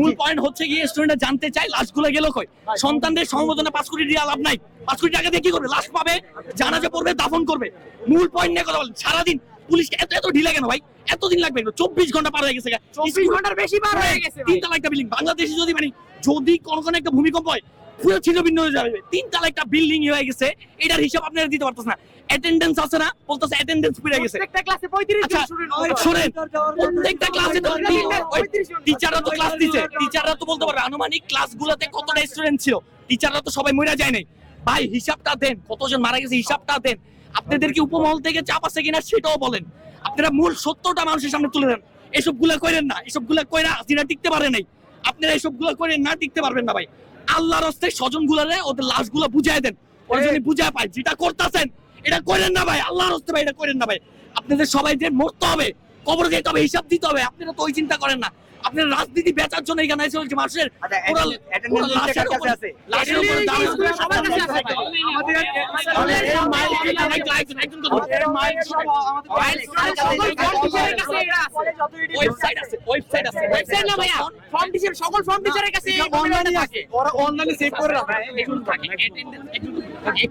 মূল পয়েন্ট হচ্ছে গিয়ে স্টুডেন্টরা জানতে চায় লাশগুলো গেল কই? সন্তানদের সমবেদনা পাঁচ কোটি টাকা লাভ নাই। পাঁচ কোটি টাকা দিয়ে কি করবে? লাশ পাবে জানাজা পড়বে দাফন করবে। মূল পয়েন্ট নিয়ে কথা বলেন সারাদিন পুলিশকে এত এত ঢিলা কেন ভাই? এতদিন লাগবে? চব্বিশ ঘণ্টা পার হয়ে গেছে চব্বিশ ঘণ্টার বেশি পার হয়ে গেছে তিনটা তিন তালা একটা বিল্ডিং বাংলাদেশে যদি মানে যদি কোনো কোনো একটা ভূমিকম্প হয় পুরো ভিন্ন হয়ে যাবে। তিন তালা একটা বিল্ডিং হয়ে গেছে এটার হিসাব আপনারা দিতে পারতেছেন না। অ্যাটেন্ডেন্স আছে না? বলতেছে অ্যাটেন্ডেন্স গেছে। প্রত্যেকটা ক্লাসে পঁয়ত্রিশ আচ্ছা জন student শোনেন প্রত্যেকটা ক্লাসে তো টিচাররা তো ক্লাস দিছে। টিচাররা তো বলতে পারবে আনুমানিক ক্লাসগুলোতে কতটা স্টুডেন্ট ছিল? টিচাররা তো সবাই মরে যায় নাই। ভাই হিসাবটা দেন কতজন মারা গেছে হিসাবটা দেন। আপনাদের কি উপমহল থেকে চাপ আছে কিনা সেটাও বলেন। আপনারা মূল সত্যটা মানুষের সামনে তুলে দেন এসবগুলা করেন না এসবগুলা কইরা হাসিনা টিকতে পারে নাই। আপনারা এসবগুলা করে না টিকতে পারবেন না ভাই। আল্লাহর হস্তে স্বজন গুলারে ওদের লাশগুলা বুঝাই দেন। ওরা যদি বুঝায় পায় যেটা করতেছেন এটা করেন না ভাই আল্লাহর হস্তে ভাই এটা করেন না ভাই। আপনাদের সবাই যে মরতে হবে কবর যেতে হবে হিসাব দিতে হবে আপনারা তো ওই চিন্তা করেন না। আপনারা রাজনীতি বেচার জন্য এখানে এসে বলছে মানুষের আচ্ছা, লাশের ওয়েবসাইট আছে ওয়েবসাইট আছে ওয়েবসাইট না ভাইয়া ফর্ম টিচার সকল ফর্ম টিচারের কাছে অনলাইনে থাকে। ওরা অনলাইনে সেভ করে রাখে। এগুলো থাকে থাকে।